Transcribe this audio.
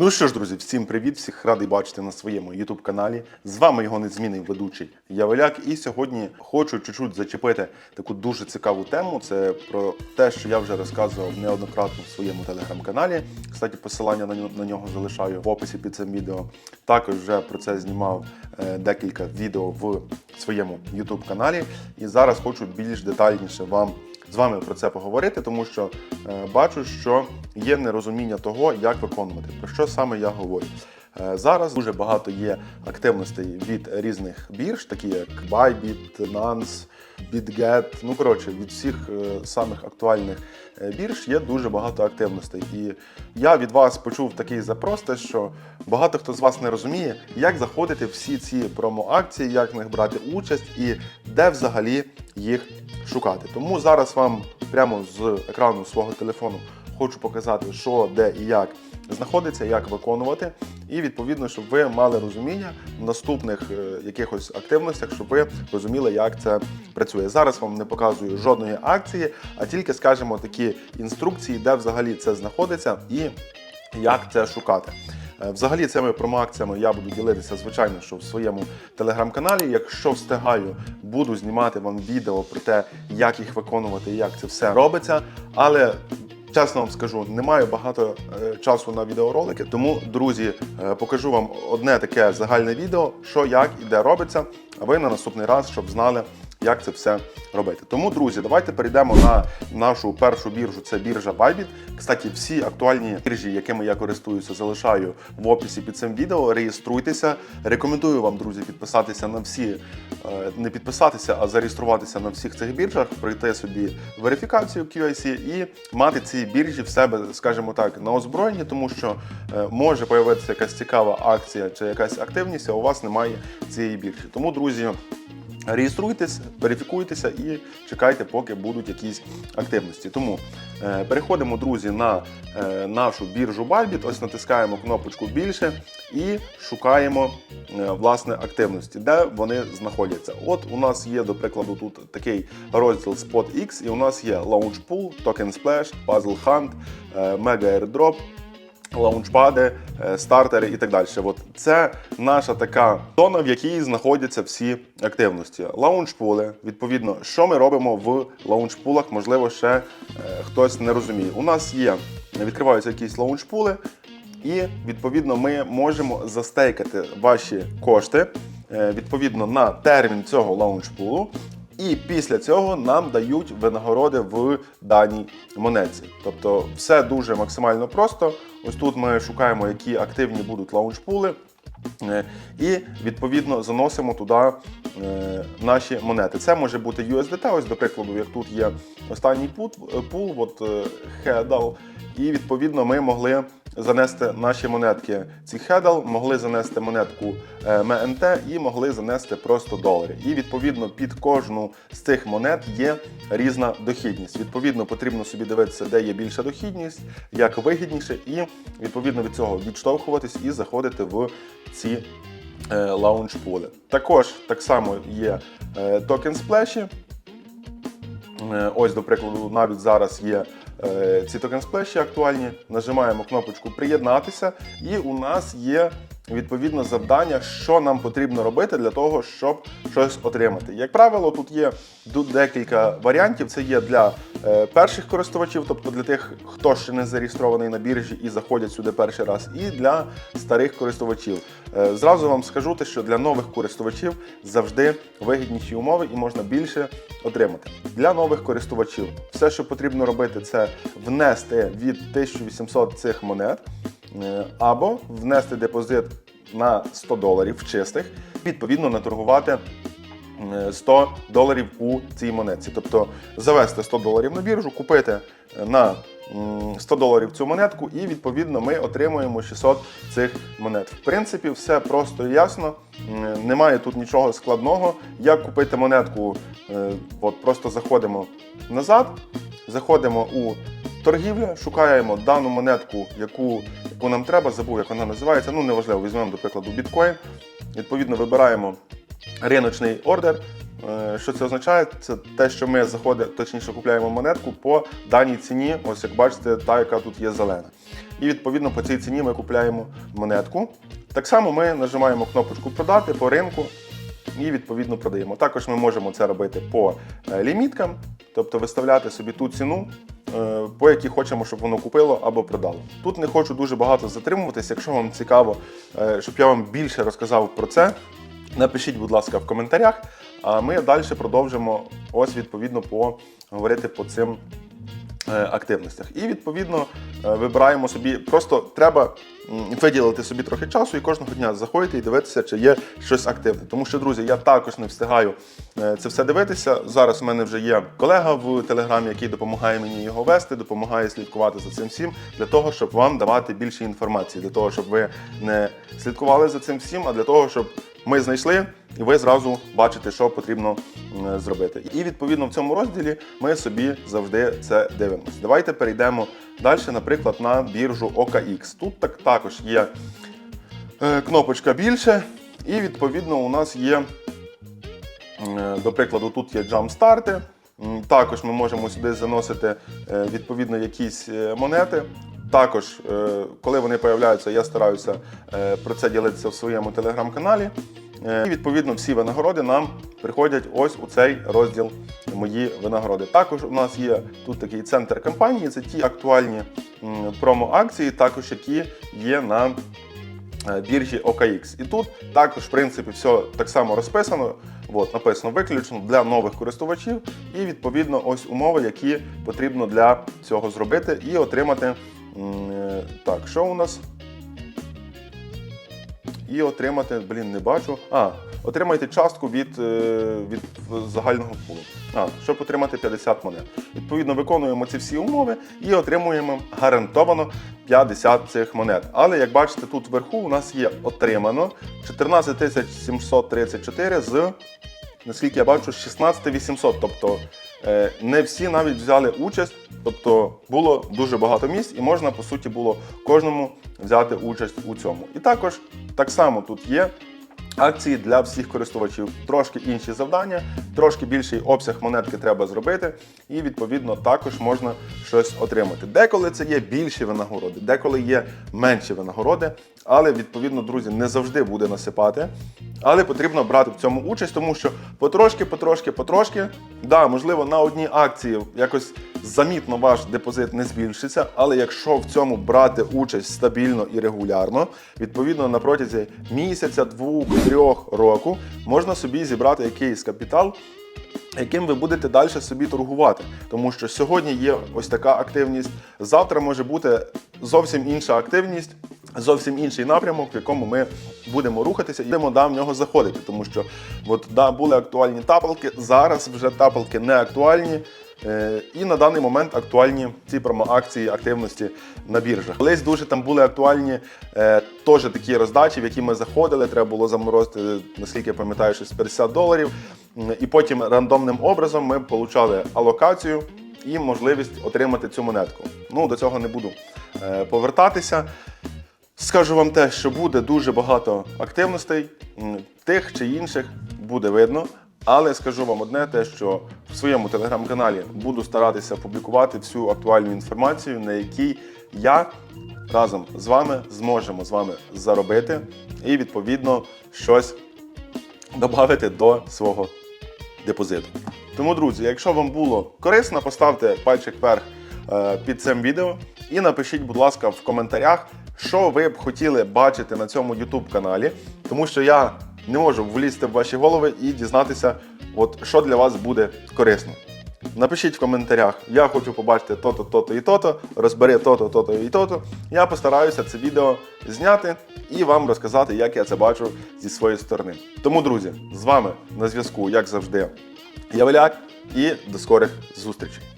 Ну що ж, друзі, всім привіт! Всіх радий бачити на своєму youtube каналі. З вами його незмінний ведучий Яволяк. І сьогодні хочу чуть-чуть зачепити таку дуже цікаву тему. Це про те, що я вже розказував неоднократно в своєму телеграм-каналі. Кстати, посилання на нього- на нього залишаю в описі під цим відео. Також вже про це знімав е, декілька відео в своєму youtube каналі. І зараз хочу більш детальніше вам з вами про це поговорити, тому що е, бачу, що є нерозуміння того, як виконувати, про що саме я говорю. Е, Зараз дуже багато є активностей від різних бірж, такі як Bybit, Nance, BitGet. Ну коротше, від всіх е, самих актуальних бірж є дуже багато активностей. І я від вас почув такий запрос, те, що багато хто з вас не розуміє, як заходити всі ці промо-акції, як в них брати участь і де взагалі їх шукати. Тому зараз вам прямо з екрану свого телефону хочу показати, що, де і як знаходиться, як виконувати. І відповідно, щоб ви мали розуміння в наступних е, якихось активностях, щоб ви розуміли, як це працює. Зараз вам не показую жодної акції, а тільки скажемо такі інструкції, де взагалі це знаходиться і як це шукати. Е, Взагалі цими промоакціями я буду ділитися, звичайно, що в своєму телеграм-каналі. Якщо встигаю, буду знімати вам відео про те, як їх виконувати і як це все робиться. Але чесно вам скажу, не маю багато е, часу на відеоролики, тому, друзі, е, покажу вам одне таке загальне відео, що як і де робиться, а ви на наступний раз, щоб знали, як це все робити. Тому, друзі, давайте перейдемо на нашу першу біржу. Це біржа Bybit. Кстати, всі актуальні біржі, якими я користуюся, залишаю в описі під цим відео. Реєструйтеся. Рекомендую вам, друзі, підписатися на всі, е, не підписатися, а зареєструватися на всіх цих біржах, пройти собі верифікацію QIC і мати ці біржі в себе, скажімо так, на озброєнні, тому що е, може появитися якась цікава акція чи якась активність, а у вас немає цієї біржі. Тому, друзі. Реєструйтесь, верифікуйтеся і чекайте, поки будуть якісь активності. Тому е, переходимо, друзі, на е, нашу біржу Bybit. Ось натискаємо кнопочку більше і шукаємо е, власне активності, де вони знаходяться. От у нас є, до прикладу, тут такий розділ Spot X, і у нас є Launch Pool, Token Splash, Puzzle Hunt, е, Mega Airdrop лаунчпади, е, стартери і так далі. От це наша така зона, в якій знаходяться всі активності. Лаунчпули, відповідно, що ми робимо в лаунчпулах, можливо, ще е, хтось не розуміє. У нас є, відкриваються якісь лаунчпули, і відповідно ми можемо застейкати ваші кошти е, відповідно на термін цього лаунчпулу. І після цього нам дають винагороди в даній монетці. Тобто все дуже максимально просто. Ось тут ми шукаємо, які активні будуть лаунчпули. Е, І відповідно заносимо туди е, наші монети. Це може бути USDT, ось до прикладу, як тут є останній е, пул, от е, і відповідно ми могли занести наші монетки. Ці Hedal, могли занести монетку МНТ і могли занести просто долари. І відповідно під кожну з цих монет є різна дохідність. Відповідно, потрібно собі дивитися, де є більша дохідність, як вигідніше, і відповідно від цього відштовхуватись і заходити в ці е, лаунч-пули. Також так само є е, токен сплеші. Е, Ось, до прикладу, навіть зараз є ці токен сплеші актуальні. Нажимаємо кнопочку Приєднатися, і у нас є відповідно завдання, що нам потрібно робити для того, щоб щось отримати. Як правило, тут є декілька варіантів. Це є для е, перших користувачів, тобто для тих, хто ще не зареєстрований на біржі і заходять сюди перший раз, і для старих користувачів. Е, Зразу вам скажу, те, що для нових користувачів завжди вигідніші умови і можна більше отримати. Для нових користувачів все, що потрібно робити, це внести від 1800 цих монет е, або внести депозит на 100 доларів чистих, відповідно наторгувати е, 100 доларів у цій монетці. Тобто завести 100 доларів на біржу, купити е, на 100 доларів цю монетку, і відповідно ми отримуємо 600 цих монет. В принципі, все просто і ясно. Немає тут нічого складного. Як купити монетку? Е, От просто заходимо назад, заходимо у торгівлю, шукаємо дану монетку, яку, яку нам треба, забув, як вона називається. Ну, неважливо, візьмемо, до прикладу, біткоін. Відповідно, вибираємо риночний ордер. Е, Що це означає? Це те, що ми заходимо, точніше купляємо монетку по даній ціні, ось як бачите, та, яка тут є зелена. і відповідно по цій ціні ми купляємо монетку. Так само ми нажимаємо кнопочку продати по ринку і відповідно продаємо. Також ми можемо це робити по е, ліміткам, тобто виставляти собі ту ціну, по якій хочемо, щоб воно купило або продало. Тут не хочу дуже багато затримуватись. Якщо вам цікаво, е, щоб я вам більше розказав про це, напишіть, будь ласка, в коментарях. А ми далі продовжимо ось відповідно поговорити по цим е, активностях. І відповідно е, вибираємо собі. Просто треба виділити собі трохи часу і кожного дня заходити і дивитися, чи є щось активне. Тому що, друзі, я також не встигаю е, це все дивитися. Зараз у мене вже є колега в телеграмі, який допомагає мені його вести, допомагає слідкувати за цим всім для того, щоб вам давати більше інформації, для того, щоб ви не слідкували за цим всім, а для того, щоб ми знайшли. І ви зразу бачите, що потрібно зробити. І відповідно в цьому розділі ми собі завжди це дивимося. Давайте перейдемо далі, наприклад, на біржу OKX. Тут так також є е, кнопочка більше, і відповідно у нас є, е, до прикладу, тут є джамп-старти. Також ми можемо сюди заносити е, відповідно якісь монети. Також, коли вони появляються, я стараюся про це ділитися в своєму телеграм-каналі. Е, І відповідно всі винагороди нам приходять ось у цей розділ мої винагороди. Також у нас є тут такий центр кампанії. Це ті актуальні промо-акції, також які є на е, біржі OKX. І тут також, в принципі, все так само розписано. От, написано виключно для нових користувачів, і відповідно ось умови, які потрібно для цього зробити і отримати. е, Так, що у нас? І отримати, блін, не бачу. А, отримайте частку від, е, від загального пулу. А, щоб отримати 50 монет. Відповідно, виконуємо ці всі умови і отримуємо гарантовано 50 цих монет. Але як бачите, тут вверху у нас є отримано 14 734 з, наскільки я бачу, 16 800. Тобто не всі навіть взяли участь. Тобто було дуже багато місць, і можна, по суті, було кожному взяти участь у цьому. І також так само тут є акції для всіх користувачів. Трошки інші завдання, трошки більший обсяг монетки треба зробити, і відповідно також можна щось отримати. Деколи це є більші винагороди, деколи є менші винагороди, але відповідно, друзі, не завжди буде насипати. Але потрібно брати в цьому участь, тому що потрошки, потрошки, потрошки, да, можливо, на одній акції якось замітно ваш депозит не збільшиться, але якщо в цьому брати участь стабільно і регулярно, відповідно на протязі місяця, двох, трьох року можна собі зібрати якийсь капітал. Яким ви будете далі собі торгувати, тому що сьогодні є ось така активність. Завтра може бути зовсім інша активність, зовсім інший напрямок, в якому ми будемо рухатися і будемо да, в нього заходити. Тому що от, да, були актуальні тапалки, зараз вже тапалки не актуальні. Е, І на даний момент актуальні ці промоакції активності на біржах. Колись дуже там були актуальні е, теж такі роздачі, в які ми заходили. Треба було заморозити, наскільки я пам'ятаю, щось 50 доларів. І потім рандомним образом ми отримали алокацію і можливість отримати цю монетку. Ну, до цього не буду е, повертатися. Скажу вам те, що буде дуже багато активностей, тих чи інших буде видно. Але скажу вам одне, те, що в своєму телеграм-каналі буду старатися публікувати всю актуальну інформацію, на якій я разом з вами зможемо з вами заробити і відповідно щось додати до свого депозиту. Тому, друзі, якщо вам було корисно, поставте пальчик вверх е, під цим відео і напишіть, будь ласка, в коментарях, що ви б хотіли бачити на цьому YouTube каналі, тому що я не можу влізти в ваші голови і дізнатися, от що для вас буде корисно. Напишіть в коментарях, я хочу побачити то-то, то-то і то-то, розбери то-то, то-то і то-то. Я постараюся це відео зняти і вам розказати, як я це бачу зі своєї сторони. Тому, друзі, з вами на зв'язку, як завжди, я Валяк, і до скорих зустрічей.